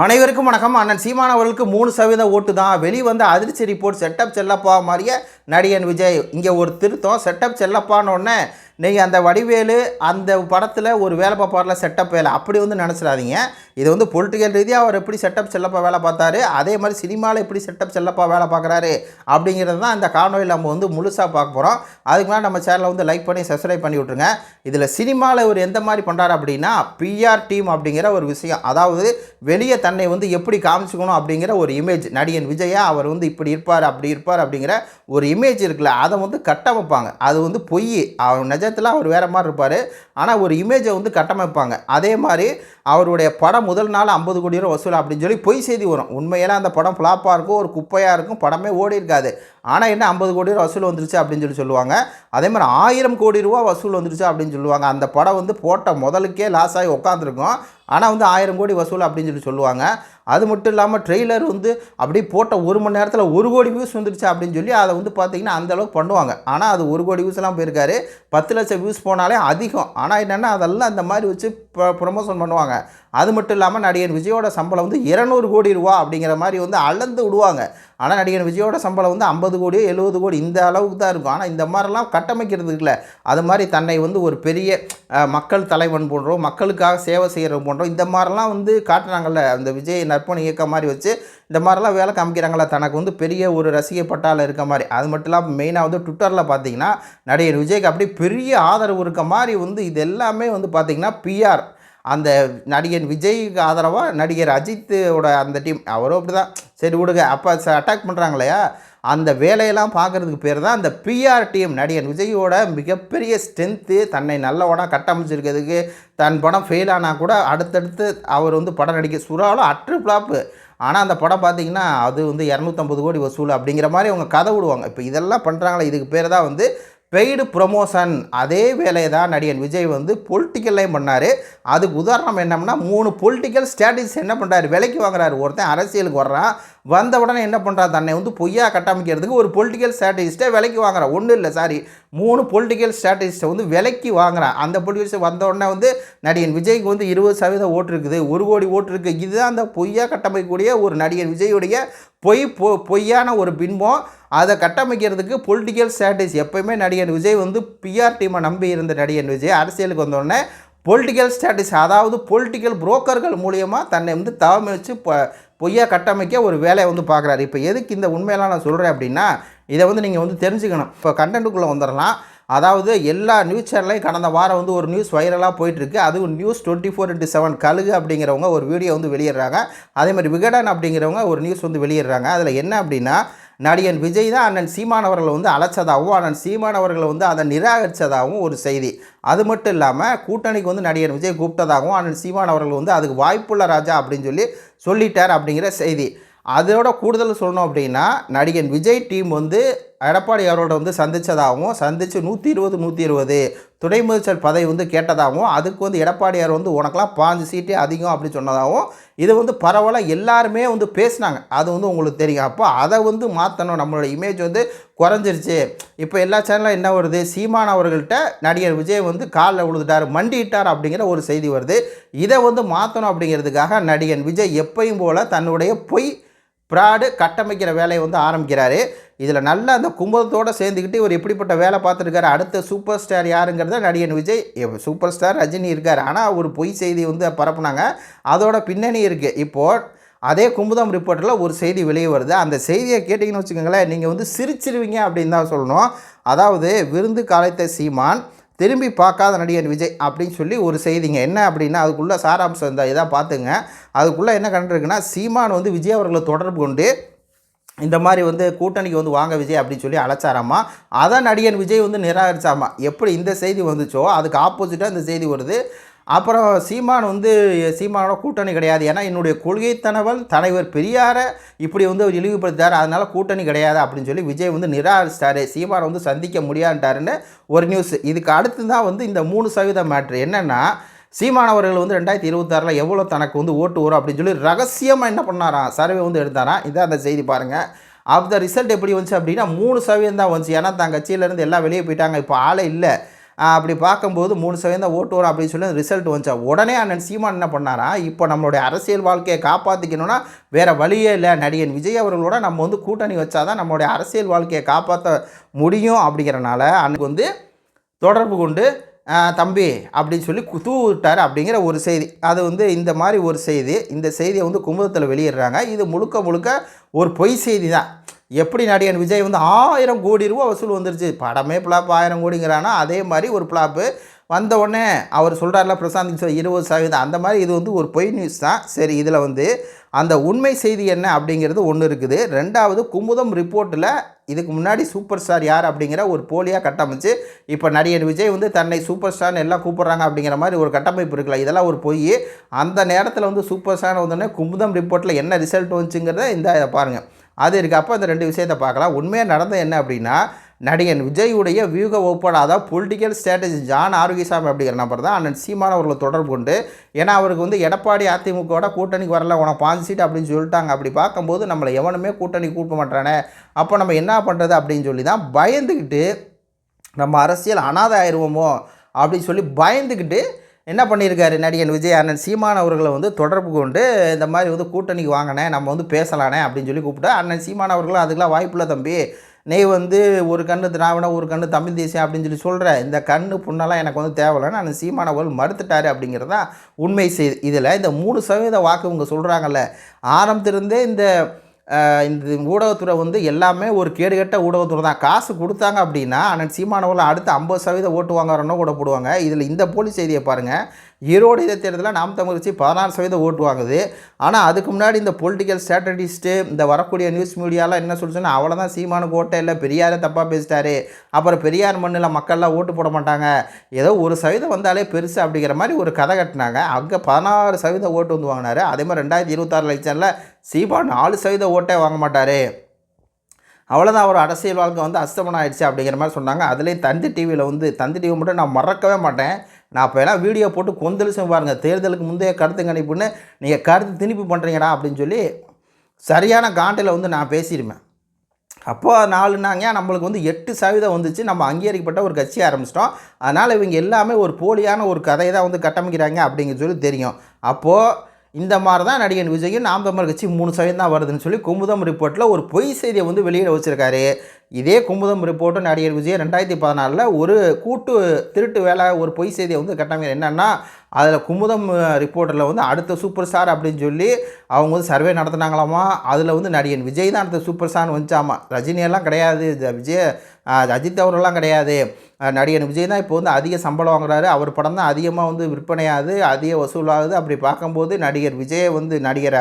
அனைவருக்கும் வணக்கம். அண்ணன் சீமான் அவர்களுக்கு மூணு சதவீத ஓட்டு தான். வெளிவந்த அதிர்ச்சி ரிப்போர்ட் செட்டப் செல்லப்பா மாதிரியே நடிகன் விஜய் இங்கே ஒரு திருத்தம் செட்டப் செல்லப்பான்னு உடனே நீங்கள் அந்த வடிவேலு அந்த படத்தில் ஒரு வேலை பார்ப்பார்ல செட்டப் வேலை. அப்படி வந்து நினச்சிடாதீங்க. இது வந்து பொலிட்டிக்கல் ரீதியாக அவர் எப்படி செட்டப் செல்லப்பா வேலை பார்த்தாரு அதே மாதிரி சினிமாவில் எப்படி செட்டப் செல்லப்பா வேலை பார்க்குறாரு அப்படிங்கிறது தான் இந்த காணொலியில் நம்ம வந்து முழுசாக பார்க்க போகிறோம் அதுக்கு மேலே நம்ம சேனலை வந்து லைக் பண்ணி சப்ஸ்கிரைப் பண்ணி விட்ருங்க இதில் சினிமாவில் இவர் எந்த மாதிரி பண்ணுறாரு அப்படின்னா பிஆர் டீம் அப்படிங்கிற ஒரு விஷயம். அதாவது வெளியே தன்னை வந்து எப்படி காமிச்சுக்கணும் அப்படிங்கிற ஒரு இமேஜ் நடிகன் விஜயா அவர் வந்து இப்படி இருப்பார் அப்படி இருப்பார் அப்படிங்கிற ஒரு இமேஜ் இருக்குல்ல அதை வந்து கட்டமைப்பாங்க அது வந்து பொய். அவர் நிஜத்தில் அவர் வேறு மாதிரி இருப்பார். ஆனால் ஒரு இமேஜை வந்து கட்டமைப்பாங்க. அதே மாதிரி அவருடைய படம் முதல் நாள் ஐம்பது கோடி ரூபா வசூல் அப்படின்னு சொல்லி பொய் செய்தி வரும். உண்மையெல்லாம் அந்த படம் ஃப்ளாப்பாக இருக்கும் ஒரு குப்பையாக இருக்கும் படமே ஓடி இருக்காது. ஆனால் என்ன ஐம்பது கோடி ரூபா வசூல் வந்துருச்சு அப்படின்னு சொல்லி சொல்லுவாங்க. அதே மாதிரி ஆயிரம் கோடி ரூபா வசூல் வந்துருச்சு அப்படின்னு சொல்லுவாங்க. அந்த படம் வந்து போட்ட முதலுக்கே லாஸ் ஆகி உட்காந்துருக்கும் ஆனால் வந்து ஆயிரம் கோடி வசூல் அப்படின்னு சொல்லி சொல்லுவாங்க. அது மட்டும் இல்லாமல் ட்ரெய்லர் வந்து அப்படியே போட்ட ஒரு மணி நேரத்தில் ஒரு கோடி வியூஸ் வந்துருச்சு அப்படின்னு சொல்லி அதை வந்து பார்த்தீங்கன்னா அந்தளவுக்கு பண்ணுவாங்க. ஆனால் அது ஒரு கோடி வியூஸ்லாம் போயிருக்காரு. பத்து லட்சம் வியூஸ் போனாலே அதிகம். ஆனால் என்னென்னா அதெல்லாம் அந்த மாதிரி வச்சு ப்ரொமோஷன் பண்ணுவாங்க. அது மட்டும் இல்லாமல் நடிகன் விஜயோட சம்பளம் வந்து இரநூறு கோடி ரூபா அப்படிங்கிற மாதிரி வந்து அளந்து விடுவாங்க. ஆனால் நடிகன் விஜயோட சம்பளம் வந்து ஐம்பது கோடியோ எழுபது கோடி இந்த அளவுக்கு தான் இருக்கும். ஆனால் இந்த மாதிரிலாம் கட்டமைக்கிறதுக்குல அது மாதிரி தன்னை வந்து ஒரு பெரிய மக்கள் தலைவன் போன்றோ மக்களுக்காக சேவை செய்கிறது பண்ணுறோம் இந்த மாதிரிலாம் வந்து காட்டுறாங்கல்ல அந்த விஜய் நற்பணி இயக்கம் மாதிரி வச்சு இந்த மாதிரிலாம் வேலை காமிக்கிறாங்களா? தனக்கு வந்து பெரிய ஒரு ரசிகை பட்டாளம் இருக்க மாதிரி. அது மட்டும் இல்லாமல் மெயினாக வந்து ட்விட்டரில் பார்த்தீங்கன்னா நடிகர் விஜய்க்கு அப்படியே பெரிய ஆதரவு இருக்க மாதிரி வந்து இது எல்லாமே வந்து பார்த்திங்கன்னா பிஆர் அந்த நடிகன் விஜய்க்கு ஆதரவாக நடிகர் அஜித்தோட அந்த டீம் அவரும் அப்படி தான் சரி விடுங்க. அப்போ அட்டாக் பண்ணுறாங்க இல்லையா அந்த வேலையெல்லாம் பார்க்குறதுக்கு பேர் தான் அந்த பிஆர் டீம் நடிகன் விஜயோட மிகப்பெரிய ஸ்ட்ரென்த்து தன்னை நல்லவனாக கட்டமைச்சிருக்கிறதுக்கு தன் படம் ஃபெயில் ஆனால் கூட அடுத்தடுத்து அவர் வந்து படம் நடிக்க சுறாலும் அற்று ஃப்ளாப்பு ஆனால் அந்த படம் பார்த்தீங்கன்னா அது வந்து இரநூத்தம்பது கோடி வசூல் அப்படிங்கிற மாதிரி அவங்க கதை விடுவாங்க. இப்போ இதெல்லாம் பண்ணுறாங்களே இதுக்கு பேர் தான் வந்து பெய்டு ப்ரொமோஷன் அதே வேலையை தான் நடிகன் விஜய் வந்து பொலிட்டிக்கல்லையும் பண்ணார். அதுக்கு உதாரணம் என்னம்னா மூணு பொலிட்டிக்கல் ஸ்ட்ராட்டஜிஸ் என்ன பண்ணுறாரு விலைக்கு வாங்குறாரு. ஒருத்தன் அரசியலுக்கு வர்றான். வந்த உடனே என்ன பண்ணுறான் தன்னை வந்து பொய்யா கட்டமைக்கிறதுக்கு ஒரு பொலிட்டிக்கல் ஸ்ட்ராட்டஜிஸ்ட்டை விலைக்கு வாங்குறான். ஒன்றும் இல்லை சாரி மூணு பொலிட்டிக்கல் ஸ்ட்ராட்டஜிஸ்ட்டை வந்து விலைக்கு வாங்குறான். அந்த பொலிட்டிக்கல் வந்த உடனே வந்து நடிகன் விஜய்க்கு வந்து இருபது சதவீதம் ஓட்டு இருக்குது ஒரு கோடி ஓட்டு இருக்குது இதுதான் அந்த பொய்யா கட்டமைக்கக்கூடிய ஒரு நடிகன் விஜயுடைய பொய் பொ பொய்யான ஒரு பின்பம். அதை கட்டமைக்கிறதுக்கு பொலிட்டிக்கல் ஸ்ட்ராட்டஜி எப்பயுமே நடிகன் விஜய் வந்து பிஆர் டீமை நம்பி இருந்த நடிகன் விஜய் அரசியலுக்கு வந்தோடனே பொலிட்டிக்கல் ஸ்ட்ராட்டஜி அதாவது பொலிட்டிக்கல் புரோக்கர்கள் மூலியமாக தன்னை வந்து தவமைச்சு ப பொய்யா கட்டமைக்க ஒரு வேலையை வந்து பார்க்குறாரு. இப்போ எதுக்கு இந்த உண்மையெல்லாம் நான் சொல்கிறேன் அப்படின்னா இதை வந்து நீங்கள் வந்து தெரிஞ்சுக்கணும். இப்போ கண்டென்ட்டுக்குள்ளே வந்துடலாம். அதாவது எல்லா நியூஸ் சேனல்லையும் கடந்த வாரம் வந்து ஒரு நியூஸ் வைரலாக போயிட்டுருக்கு. அதுவும் news twenty four into seven கழுகு அப்படிங்கிறவங்க ஒரு வீடியோ வந்து வெளியிடுறாங்க. அதே மாதிரி விகடன் அப்படிங்கிறவங்க ஒரு நியூஸ் வந்து வெளியிடுறாங்க. அதில் என்ன அப்படின்னா நடிகன் விஜய் தான் அண்ணன் சீமான் அவர்களை வந்து அழைச்சதாகவும் அண்ணன் சீமான் அவர்களை வந்து அதை நிராகரித்ததாகவும் ஒரு செய்தி. அது மட்டும் இல்லாமல் கூட்டணிக்கு வந்து நடிகர் விஜய் கூப்பிட்டதாகவும் அண்ணன் சீமான் அவர்கள் வந்து அதுக்கு வாய்ப்புள்ள ராஜா அப்படின்னு சொல்லி சொல்லிட்டார் அப்படிங்கிற செய்தி. அதோட கூடுதல் சொல்லணும் அப்படின்னா நடிகன் விஜய் டீம் வந்து எடப்பாடி அவரோட வந்து சந்தித்ததாகவும் சந்தித்து நூற்றி இருபது நூற்றி இருபது. துணை முதல்வர் பதவி வந்து கேட்டதாகவும் அதுக்கு வந்து எடப்பாடியார் வந்து உனக்கெலாம் பாஞ்சு சீட்டே அதிகம் அப்படி சொன்னதாகவும் இது வந்து பரவலாக எல்லாருமே வந்து பேசினாங்க. அது வந்து உங்களுக்கு தெரியும். அப்போ அதை வந்து மாற்றணும் நம்மளோட இமேஜ் வந்து குறைஞ்சிருச்சு. இப்போ எல்லா சேனலும் என்ன வருது? சீமான் அவர்கள்ட்ட நடிகர் விஜய் வந்து காலில் விழுந்துட்டார் மண்டிட்டார் அப்படிங்கிற ஒரு செய்தி வருது. இதை வந்து மாற்றணும் அப்படிங்கிறதுக்காக நடிகன் விஜய் எப்பயும் போல் தன்னுடைய பொய் ப்ராடு கட்டமைக்கிற வேலையை வந்து ஆரம்பிக்கிறாரு. இதில் நல்லா அந்த கும்பத்தோடு சேர்ந்துக்கிட்டு இவர் எப்படிப்பட்ட வேலை பார்த்துருக்காரு அடுத்த சூப்பர் ஸ்டார் யாருங்கிறத நடிகன் விஜய் சூப்பர் ஸ்டார் ரஜினி இருக்கார். ஆனால் ஒரு பொய் செய்தி வந்து பரப்புனாங்க. அதோட பின்னணி இருக்குது இப்போது அதே கும்புதம் ரிப்போர்ட்டில் ஒரு செய்தி வெளியே வருது. அந்த செய்தியை கேட்டிங்கன்னு வச்சுக்கோங்களேன் நீங்கள் வந்து சிரிச்சிருவீங்க அப்படின்னு தான் சொல்லணும். அதாவது விருந்து காலத்தை சீமான் திரும்பி பார்க்காத நடிகன் விஜய் அப்படின்னு சொல்லி ஒரு செய்திங்க என்ன அப்படின்னா அதுக்குள்ளே சாராம்சம் இந்த இதாக பார்த்துங்க. அதுக்குள்ளே என்ன கண்டிருக்குன்னா சீமான் வந்து விஜய் அவர்களை தொடர்பு கொண்டு இந்த மாதிரி வந்து கூட்டணிக்கு வந்து வாங்க விஜய் அப்படின்னு சொல்லி அழைச்சாராமா? அதான் நடிகன் விஜய் வந்து நிராகரிச்சாமா? எப்படி இந்த செய்தி வந்துச்சோ? அதுக்கு ஆப்போசிட்டாக இந்த செய்தி வருது. அப்புறம் சீமான் வந்து சீமானோட கூட்டணி கிடையாது. ஏன்னா என்னுடைய கொள்கை தனவன் தலைவர் பெரியாரை இப்படி வந்து அவர் இழிவுபடுத்தார் அதனால் கூட்டணி கிடையாது அப்படின்னு சொல்லி விஜய் வந்து நிராகரிச்சிட்டாரு. சீமானை வந்து சந்திக்க முடியான்ட்டாருன்னு ஒரு நியூஸ் இதுக்கு அடுத்து தான் வந்து இந்த மூணு சதவீத மேட்ரு என்னென்னா சீமானவர்கள் வந்து ரெண்டாயிரத்தி இருபத்தாறில் எவ்வளோ தனக்கு வந்து ஓட்டு வரும் அப்படின்னு சொல்லி ரகசியமாக என்ன பண்ணாராம்? சர்வே வந்து எடுத்தாராம். இதான் அந்த செய்தி பாருங்கள் ஆஃப் த ரிசல்ட் எப்படி வந்துச்சு அப்படின்னா மூணு சதவீதம் தான் வந்துச்சு. ஏன்னா தான் கட்சியிலேருந்து எல்லாம் வெளியே போயிட்டாங்க. இப்போ ஆளே இல்லை. அப்படி பார்க்கும்போது மூணு சதவீதம் ஓட்டு வரும் அப்படின்னு சொல்லி ரிசல்ட் வந்துச்சா. உடனே அண்ணன் சீமான் என்ன பண்ணாரா? இப்போ நம்மளுடைய அரசியல் வாழ்க்கையை காப்பாற்றிக்கணும்னா வேறு வழியே இல்லை. நடிகன் விஜய் அவர்களோட நம்ம வந்து கூட்டணி வச்சாதான் நம்மளுடைய அரசியல் வாழ்க்கையை காப்பாற்ற முடியும் அப்படிங்கிறனால அன்னைக்கு வந்து தொடர்பு கொண்டு தம்பி அப்படின்னு சொல்லி கு- தூவி விட்டார் அப்படிங்கிற ஒரு செய்தி. அது வந்து இந்த மாதிரி ஒரு செய்தி. இந்த செய்தியை வந்து குமுதத்தில் வெளியிடுறாங்க. இது முழுக்க முழுக்க ஒரு பொய் செய்தி தான். எப்படி நடிகன் விஜய் வந்து ஆயிரம் கோடி ரூபா வசூல் வந்துருச்சு? படமே பிளாப் ஆயிரம் கோடிங்கிறானா? அதே மாதிரி ஒரு பிளாப்பு வந்த உடனே அவர் சொல்கிறார்ல பிரசாந்த் கிஷோர் இருபது சதவீதம். அந்த மாதிரி இது வந்து ஒரு பொய் நியூஸ் தான். சரி இதில் வந்து அந்த உண்மை செய்தி என்ன அப்படிங்கிறது ஒன்று இருக்குது. ரெண்டாவது குமுதம் ரிப்போர்ட்டில் இதுக்கு முன்னாடி சூப்பர் ஸ்டார் யார் அப்படிங்கிற ஒரு போலியாக கட்டமைச்சு இப்போ நடிகர் விஜய் வந்து தன்னை சூப்பர் ஸ்டார்னு எல்லாம் கூப்பிட்றாங்க அப்படிங்கிற மாதிரி ஒரு கட்டமைப்பு இருக்குல்ல இதெல்லாம் ஒரு பொய். அந்த நேரத்தில் வந்து சூப்பர் ஸ்டார் வந்தோடனே குமுதம் ரிப்போர்ட்டில் என்ன ரிசல்ட் வந்துச்சுங்கிறத இந்த இதை பாருங்கள் அது இருக்குது அப்போ இந்த ரெண்டு விஷயத்தை பார்க்கலாம். உண்மையாக நடந்தது என்ன அப்படின்னா நடிகன் விஜயுடைய வியூக ஒப்பட அதாவது பொலிட்டிக்கல் ஸ்ட்ராட்டஜி ஜான் ஆரோக்கியசாமி அப்படிங்கிற நபர் தான் அண்ணன் சீமான் அவர்களை தொடர்பு கொண்டு ஏன்னா அவருக்கு வந்து எடப்பாடி அதிமுகவோட கூட்டணிக்கு வரல உனக்கு பாஞ்சு சீட் அப்படின்னு சொல்லிட்டாங்க. அப்படி பார்க்கும்போது நம்மளை எவனுமே கூட்டணி கூப்பிட மாட்டானே. அப்போ நம்ம என்ன பண்ணுறது அப்படின்னு சொல்லி தான் பயந்துக்கிட்டு நம்ம அரசியல் அனாதை ஆயிடுவோமோ அப்படின்னு சொல்லி பயந்துக்கிட்டு என்ன பண்ணியிருக்காரு நடிகன் விஜய் அண்ணன்? சீமான் அவர்களை வந்து தொடர்பு கொண்டு இந்த மாதிரி வந்து கூட்டணிக்கு வாங்கினேன் நம்ம வந்து பேசலானே அப்படின்னு சொல்லி கூப்பிட்டு அண்ணன் சீமான் அவர்களும் அதுக்கெல்லாம் வாய்ப்பில்லை தம்பி. நீ வந்து ஒரு கண்ணு திராவிடம் ஒரு கண்ணு தமிழ் தேசியம் அப்படின்னு சொல்லி சொல்கிற இந்த கண்ணு புண்ணெல்லாம் எனக்கு வந்து தேவையில்லைன்னு அண்ணன் சீமான் அவர்கள் மறுத்துட்டாரு அப்படிங்கிறது தான் உண்மை செய்து இதில் இந்த மூணு சதவீத வாக்கு இவங்க சொல்கிறாங்கல்ல ஆரம்பத்திலிருந்தே இந்த இந்த ஊடகத்துறை வந்து எல்லாமே ஒரு கேடுகட்ட ஊடகத்துறை தான். காசு கொடுத்தாங்க அப்படின்னா அண்ணன் சீமானவர்கள் அடுத்து ஐம்பது சதவீதம் ஓட்டு வாங்குறோன்னு கூட போடுவாங்க. இதில் இந்த போலி செய்தியை பாருங்கள் ஈரோடு இடைத்தேர்தலில் நாம் தமிழ் கட்சி பதினாறு சதவீதம் ஓட்டு வாங்குது. ஆனால் அதுக்கு முன்னாடி இந்த பொலிட்டிக்கல் ஸ்ட்ராட்டஜிஸ்ட்டு இந்த வரக்கூடிய நியூஸ் மீடியாலாம் என்ன சொல்லுச்சுன்னா அவ்வளோதான் சீமானுக்கு ஓட்டே இல்லை பெரியாரே தப்பாக பேசிட்டாரு. அப்புறம் பெரியார் மண்ணில் மக்கள்லாம் ஓட்டு போட மாட்டாங்க. ஏதோ ஒரு சதவீதம் வந்தாலே பெருசு அப்படிங்கிற மாதிரி ஒரு கதை கட்டினாங்க. அங்கே பதினாறு சதவீதம் ஓட்டு வந்து வாங்கினாரு. அதே மாதிரி ரெண்டாயிரத்தி இருபத்தாறு எலெக்ஷனில் சீமான் நாலு சதவீத ஓட்டே வாங்க மாட்டார். அவ்வளோதான் அவர் அரசியல் வாழ்க்கை வந்து அஸ்தமனம் ஆயிடுச்சு அப்படிங்கிற மாதிரி சொன்னாங்க. அதுலேயும் தந்தி டிவியில் வந்து தந்தி டிவி மட்டும் நான் மறக்கவே மாட்டேன். நான் இப்போ எல்லாம் வீடியோ போட்டு கொந்தளிச்சும் பாருங்கள் தேர்தலுக்கு முந்தைய கருத்து கணிப்புன்னு நீங்கள் கருத்து திணிப்பு பண்ணுறீங்கடா அப்படின்னு சொல்லி சரியான காண்டில் வந்து நான் பேசிடுவேன் அப்போ நாலுனாங்க நம்மளுக்கு வந்து எட்டு சதவீதம் வந்துச்சு. நம்ம அங்கீகரிக்கப்பட்ட ஒரு கட்சி ஆரம்பிச்சிட்டோம். அதனால் இவங்க எல்லாமே ஒரு போலியான ஒரு கதையை தான் வந்து கட்டமைக்கிறாங்க அப்படிங்கிற சொல்லி தெரியும். அப்போது இந்த மாதிரி தான் நடிகன் விஜயும் நாம் தமிழ் கட்சி மூணு சதவீதம் தான் வருதுன்னு சொல்லி குமுதம் ரிப்போர்ட்டில் ஒரு பொய் செய்தியை வந்து வெளியில் வச்சுருக்காரு. இதே குமுதம் ரிப்போர்ட்டும் நடிகர் விஜய் ரெண்டாயிரத்தி பதினாலில் ஒரு கூட்டு திருட்டு வேலை ஒரு பொய் செய்தியை வந்து கட்டமைக்க என்னென்னா அதில் குமுதம் ரிப்போர்ட்டில் வந்து அடுத்த சூப்பர் ஸ்டார் அப்படின்னு சொல்லி அவங்க வந்து சர்வே நடத்துனாங்களாமா? அதில் வந்து நடிகன் விஜய் தான் அடுத்த சூப்பர் ஸ்டார்னு வந்துச்சாமா? ரஜினியெல்லாம் கிடையாது. விஜய் அது அஜித் அவர்கள்லாம் கிடையாது. நடிகன் விஜய் தான் இப்போ வந்து அதிக சம்பளம் வாங்குறாரு. அவர் படம் தான் அதிகமாக வந்து விற்பனையாகுது அதிக வசூலாகுது. அப்படி பார்க்கும்போது நடிகர் விஜயை வந்து நடிகர்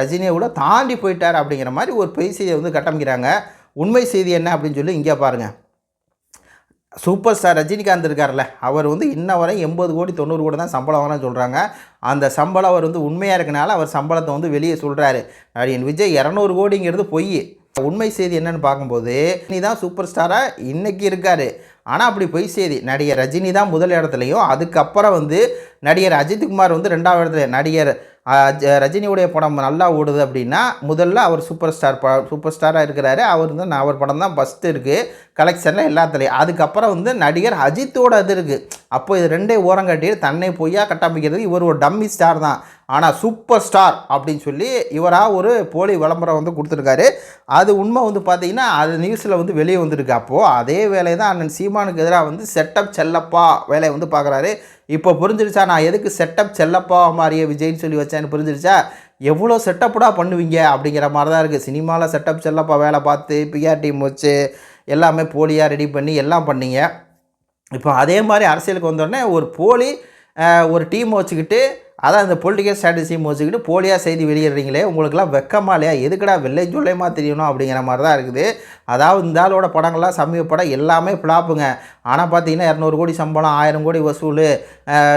ரஜினியை விட தாண்டி போயிட்டார் அப்படிங்கிற மாதிரி ஒரு பெய் செய்தியை வந்து கட்டமைக்கிறாங்க. உண்மை செய்தி என்ன அப்படின்னு சொல்லி இங்கே பாருங்கள் சூப்பர் ஸ்டார் ரஜினிகாந்த் இருக்கார்ல அவர் வந்து இன்ன வரை எண்பது கோடி தொண்ணூறு கோடி தான் சம்பளம் வாங்கினு சொல்கிறாங்க அந்த சம்பளம் அவர் வந்து உண்மையாக இருக்கனால அவர் சம்பளத்தை வந்து வெளியே சொல்கிறாரு நடிகன் விஜய் இரநூறு கோடிங்கிறது பொய். உண்மை செய்தி என்னன்னு பார்க்கும்போது நீ தான் சூப்பர் ஸ்டாராக இன்னைக்கு இருக்கார். ஆனால் அப்படி பொய் செய்தி. நடிகர் ரஜினி தான் முதல் இடத்துலையும் அதுக்கப்புறம் வந்து நடிகர் அஜித்குமார் வந்து ரெண்டாவது இடத்துல நடிகர் ரஜினியுடைய படம் நல்லா ஓடுது அப்படின்னா முதல்ல அவர் சூப்பர் ஸ்டார் ப சூப்பர் ஸ்டாராக இருக்கிறாரு. அவர் வந்து நான் அவர் படம் தான் ஃபஸ்ட்டு இருக்குது கலெக்ஷனில் எல்லாத்துலேயும். அதுக்கப்புறம் வந்து நடிகர் அஜித்தோட இது இருக்குது அப்போ இது ரெண்டே ஓரம் கட்டி தன்னை பொய்யா கட்டமைக்கிறது இவர் ஒரு டம்மி ஸ்டார் தான். ஆனால் சூப்பர் ஸ்டார் அப்படின்னு சொல்லி இவராக ஒரு போலி விளம்பரம் வந்து கொடுத்துருக்காரு. அது உண்மை வந்து பார்த்திங்கன்னா அது நியூஸில் வந்து வெளியே வந்திருக்கு. அப்போது அதே வேலையை தான் அண்ணன் சீமானுக்கு எதிராக வந்து செட்டப் செல்லப்பா வேலையை வந்து பார்க்குறாரு இப்போ புரிஞ்சிருச்சா? நான் எதுக்கு செட்டப் செல்லப்பா மாதிரியே விஜய்னு சொல்லி வச்சேன்னு புரிஞ்சிருச்சா? எவ்வளோ செட்டப்டா பண்ணுவீங்க அப்படிங்கிற மாதிரி தான் இருக்குது சினிமாவில் செட்டப் செல்லப்பா வேலை பார்த்து பிஆர் டீம் வச்சு எல்லாமே போலியாக ரெடி பண்ணி எல்லாம் பண்ணீங்க. இப்போ அதே மாதிரி அரசியலுக்கு வந்தோடனே ஒரு போலி ஒரு டீம் வச்சுக்கிட்டு அதான் இந்த பொலிட்டிக்கல் ஸ்ட்ராட்டஜியும் வச்சுக்கிட்டு போலியாக செய்தி வெளியிடுறீங்களே உங்களுக்குலாம் வெக்கமா இல்லையா? எதுக்குடா வெள்ளை ஜூலைமா தெரியணும் அப்படிங்கிற மாதிரி தான் இருக்குது. அதாவது இந்த ஆளோட படங்கள்லாம் சமீப படம் எல்லாமே ஃப்ளாப்புங்க ஆனால் பார்த்தீங்கன்னா இரநூறு கோடி சம்பளம் ஆயிரம் கோடி வசூல்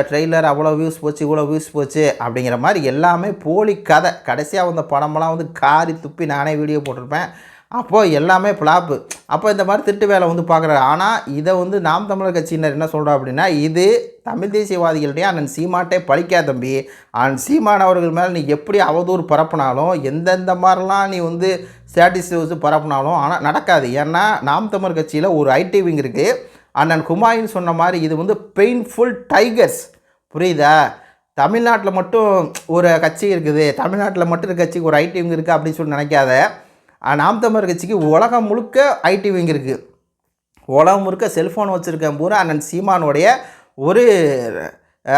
ட்ரெய்லர் அவ்வளோ வியூஸ் போச்சு இவ்வளோ வியூஸ் போச்சு அப்படிங்கிற மாதிரி எல்லாமே போலி கதை. கடைசியாக வந்த படமெல்லாம் வந்து காரி துப்பி நானே வீடியோ போட்டிருப்பேன். அப்போது எல்லாமே ஃப்ளாப்பு அப்போ இந்த மாதிரி திட்டு வேலை வந்து பார்க்குறாரு. ஆனால் இதை வந்து நாம் தமிழர் கட்சியினர் என்ன சொல்கிறோம் அப்படின்னா இது தமிழ் தேசியவாதிகள்டே அண்ணன் சீமாட்டே பழிக்கா தம்பி. அண்ணன் சீமான் அவர்கள் மேலே நீ எப்படி அவதூறு பரப்புனாலும் எந்தெந்த மாதிரிலாம் நீ வந்து ஸ்டாட்டிஸ் வச்சு பரப்புனாலும் ஆனால் நடக்காது. ஏன்னா நாம் தமிழர் கட்சியில் ஒரு ஐடி விங் இருக்குது அண்ணன் குமாயின் சொன்ன மாதிரி இது வந்து பெயின்ஃபுல் டைகர்ஸ் புரியுதா? தமிழ்நாட்டில் மட்டும் ஒரு கட்சி இருக்குது. தமிழ்நாட்டில் மட்டும் ஒரு கட்சிக்கு ஒரு ஐடி விங் இருக்குது அப்படின்னு சொல்லி நினைக்காத. நாம் தமிழர் கட்சிக்கு உலகம் முழுக்க ஐடி விங் இருக்குது உலகம் முழுக்க செல்ஃபோன் வச்சுருக்கேன் பூரா. அண்ணன் சீமானுடைய ஒரு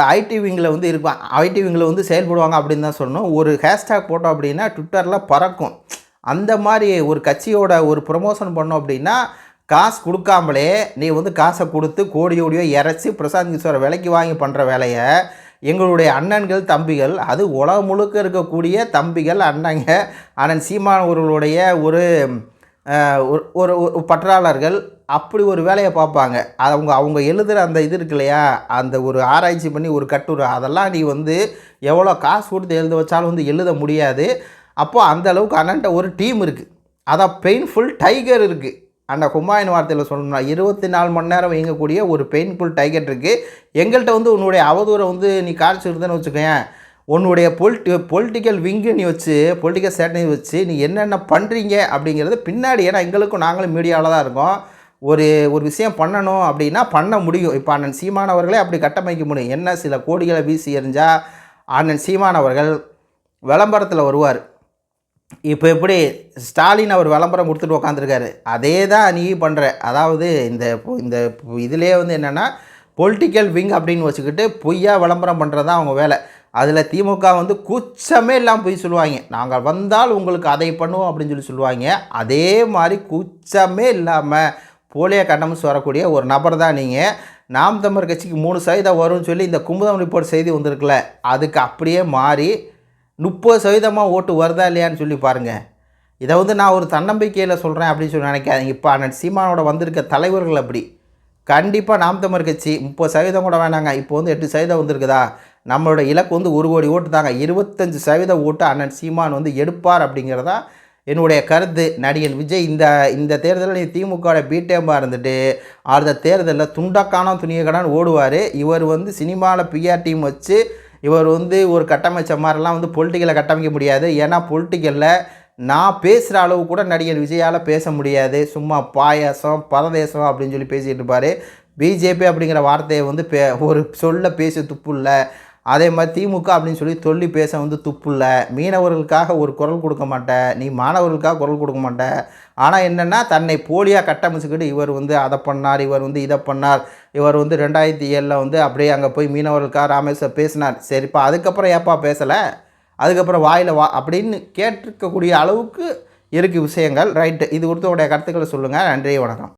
ஐடி விங்கில் வந்து இருப்பான் ஐடி விங்கில் வந்து செயல்படுவாங்க அப்படின்னு தான் சொல்லணும். ஒரு ஹேஷ்டேக் போட்டோம் அப்படின்னா ட்விட்டரில் பறக்கும். அந்த மாதிரி ஒரு கட்சியோட ஒரு ப்ரொமோஷன் பண்ணோம் அப்படின்னா காசு கொடுக்காமலே நீ வந்து காசை கொடுத்து கோடி கோடியோ இறச்சி பிரசாந்த் கிஷோரை விலைக்கு வாங்கி பண்ணுற வேலையை எங்களுடைய அண்ணன்கள் தம்பிகள் அது உலகம் முழுக்க இருக்கக்கூடிய தம்பிகள் அண்ணங்க அண்ணன் சீமான் அவர்களுடைய ஒரு ஒரு ஒரு ஒரு பற்றாளர்கள். அப்படி ஒரு வேலையை பார்ப்பாங்க. அது அவங்க அவங்க எழுதுகிற அந்த இது இருக்கு இல்லையா? அந்த ஒரு ஆராய்ச்சி பண்ணி ஒரு கட்டுரை. அதெல்லாம் நீ வந்து எவ்வளோ காசு கொடுத்து எழுத வச்சாலும் வந்து எழுத முடியாது. அப்போது அந்த அளவுக்கு அண்ணன்ட்ட ஒரு டீம் இருக்குது அதான் பெயின்ஃபுல் டைகர் இருக்குது அந்த ஹுமாயின் வார்த்தையில் சொல்லணும்னா இருபத்தி நாலு மணி நேரம் இயங்கக்கூடிய ஒரு பெயின்ஃபுல் டைகர் இருக்குது எங்கள்கிட்ட வந்து உன்னுடைய அவதூறை வந்து நீ காய்ச்சிருந்தேன்னு வச்சுக்கோங்க உன்னுடைய பொலிட்டி பொலிட்டிக்கல் விங்கு நீ வச்சு பொலிட்டிக்கல் ஸ்ட்ராட்டஜி வச்சு நீ என்னென்ன பண்ணுறீங்க அப்படிங்கிறது பின்னாடி ஏன்னா எங்களுக்கும் நாங்களும் மீடியாவில் தான் இருக்கோம். ஒரு ஒரு விஷயம் பண்ணணும் அப்படின்னா பண்ண முடியும். இப்போ அண்ணன் சீமானவர்களே அப்படி கட்டமைக்க முடியும். என்ன சில கோடிகளை வீசி எறிஞ்சால் அண்ணன் சீமானவர்கள் விளம்பரத்தில் வருவார். இப்போ எப்படி ஸ்டாலின் அவர் விளம்பரம் கொடுத்துட்டு உக்காந்துருக்காரு அதே தான் நீ பண்ணுற அதாவது இந்த இந்த இதிலே வந்து என்னென்னா பொலிட்டிக்கல் விங் அப்படின்னு வச்சுக்கிட்டு பொய்யாக விளம்பரம் பண்ணுறது தான் அவங்க வேலை. அதில் திமுக வந்து கூச்சமே இல்லாமல் போய் சொல்லுவாங்க. நாங்கள் வந்தால் உங்களுக்கு அதை பண்ணுவோம் அப்படின்னு சொல்லி சொல்லுவாங்க. அதே மாதிரி கூச்சமே இல்லாமல் போலியோ கட்டமைச்சு வரக்கூடிய ஒரு நபர் தான் நீங்கள் நாம் தமிழர் கட்சிக்கு மூணு சதவீதம் வரும்னு சொல்லி இந்த குமுதம் ரிப்போர்ட் செய்தி வந்திருக்குல்ல அதுக்கு அப்படியே மாறி முப்பது சதவீதமாக ஓட்டு வருதா இல்லையான்னு சொல்லி பாருங்கள் இதை வந்து நான் ஒரு தன்னம்பிக்கையில் சொல்கிறேன் அப்படின்னு சொல்லி நினைக்காதீங்க. இப்போ அண்ணன் சீமானோட வந்திருக்க தலைவர்கள் அப்படி. கண்டிப்பாக நாம் தமிழ் கட்சி முப்பது சதவீதம் கூட வேணாங்க. இப்போ வந்து எட்டு சதவீதம் வந்திருக்குதா? நம்மளோட இலக்கு வந்து ஒரு கோடி ஓட்டு தாங்க. இருபத்தஞ்சு சதவீத ஓட்டு அண்ணன் சீமான் வந்து எடுப்பார் அப்படிங்கிறதா என்னுடைய கருத்து. நடிகன் விஜய் இந்த இந்த தேர்தலில் நீ திமுகவோட பிடேமாக இருந்துட்டு அடுத்த தேர்தலில் துண்டக்கானம் துணியக்கடான்னு ஓடுவார். இவர் வந்து சினிமாவில் பிஆர் டீம் வச்சு இவர் வந்து ஒரு கட்டமைச்ச மாதிரிலாம் வந்து பொலிட்டிக்கலை கட்டமைக்க முடியாது. ஏன்னா பொலிட்டிக்கலில் நான் பேசுகிற அளவு கூட நடிகர் விஜயால் பேச முடியாது. சும்மா பாயாசம் பரதேசம் அப்படின்னு சொல்லி பேசிகிட்டு இருப்பார். பிஜேபி அப்படிங்கிற வார்த்தையை வந்து பே ஒரு சொல்ல பேச துப்பு இல்லை அதே மாதிரி திமுக அப்படின்னு சொல்லி சொல்லி பேச வந்து துப்பு இல்லை. மீனவர்களுக்காக ஒரு குரல் கொடுக்க மாட்டேன் நீ மாணவர்களுக்காக குரல் கொடுக்க மாட்டேன் ஆனால் என்னென்னா தன்னை போலியாக கட்டமைச்சுக்கிட்டு இவர் வந்து அதை பண்ணார் இவர் வந்து இதை பண்ணார். இவர் வந்து ரெண்டாயிரத்தி ஏழில் வந்து அப்படியே அங்கே போய் மீனவர்களுக்காக ராமேஸ்வர் பேசினார். சரிப்பா அதுக்கப்புறம் ஏப்பா பேசலை? அதுக்கப்புறம் வாயில் வா அப்படின்னு கேட்டிருக்கக்கூடிய அளவுக்கு இருக்குது விஷயங்கள். ரைட்டு இது குறித்த உடைய கருத்துக்களை சொல்லுங்கள் நன்றி வணக்கம்.